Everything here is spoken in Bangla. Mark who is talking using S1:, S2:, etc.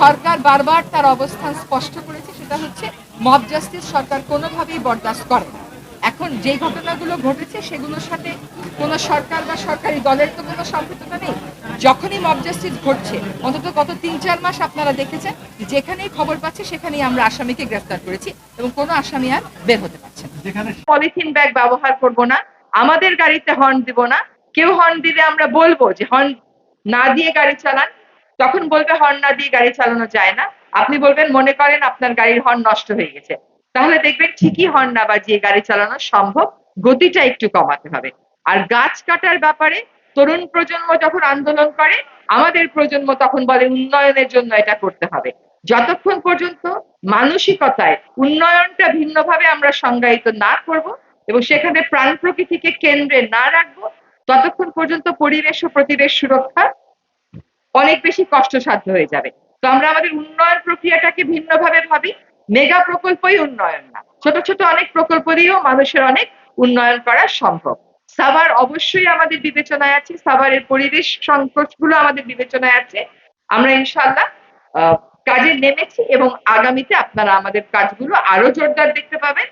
S1: সরকার বারবার তার অবস্থান স্পষ্ট করেছে সেটা হচ্ছে মব জাস্টিস সরকার কোনোভাবেই বরদাস্ত করে না। এখন যে ঘটনাগুলো ঘটেছে সেগুলোর সাথে কোনো সরকার বা সরকারি দলের তো কোনো সম্পৃক্ততা নেই। যখনই মব জাস্টিস ঘটছে অন্তত গত তিন চার মাস আপনারা দেখেছেন যেখানেই খবর পাচ্ছে সেখানেই আমরা আসামিকে গ্রেফতার করেছি এবং কোনো আসামি আর বের হতে পারছে না। পলিথিন ব্যাগ ব্যবহার করব না আমাদের গাড়িতে হর্ন দিব না। কেউ হর্ন দিলে আমরা বলব যে হর্ন না দিয়ে গাড়ি চালান তখন বলবে হর্ন না দিয়ে গাড়ি চালানো যায় না। আপনি বলবেন, মনে করেন আপনার গাড়ির হর্ন নষ্ট হয়ে গেছে। তাহলে দেখবেন ঠিকই হর্ন না বাজিয়ে গাড়ি চালানো সম্ভব, গতিটা একটু কমাতে হবে। আর গাছ কাটার ব্যাপারে তরুণ প্রজন্ম যখন আন্দোলন করে, আমাদের প্রজন্ম তখন বলে উন্নয়নের জন্য এটা করতে হবে। যতক্ষণ পর্যন্ত মানসিকতায় উন্নয়নটা ভিন্নভাবে আমরা সংজ্ঞায়িত না করব এবং সেখানে প্রাণ প্রকৃতিকে কেন্দ্রে না রাখব, ততক্ষণ পর্যন্ত পরিবেশ ও প্রতিবেশ সুরক্ষা অনেক বেশি কষ্টসাধ্য হয়ে যাবে। তো আমরা আমাদের উন্নয়ন প্রক্রিয়াটাকে ভিন্নভাবে ভাবি। মেগা প্রকল্পই উন্নয়ন না। ছোট ছোট অনেক প্রকল্প দিয়েও মানুষের অনেক উন্নয়ন করা সম্ভব। সাভার অবশ্যই আমাদের বিবেচনায় আছে। সাভারের পরিবেশ সংকটগুলো আমাদের বিবেচনায় আছে। আমরা ইনশাল্লাহ কাজে নেমেছি এবং আগামীতে আপনারা আমাদের কাজগুলো আরও জোরদার দেখতে পাবেন।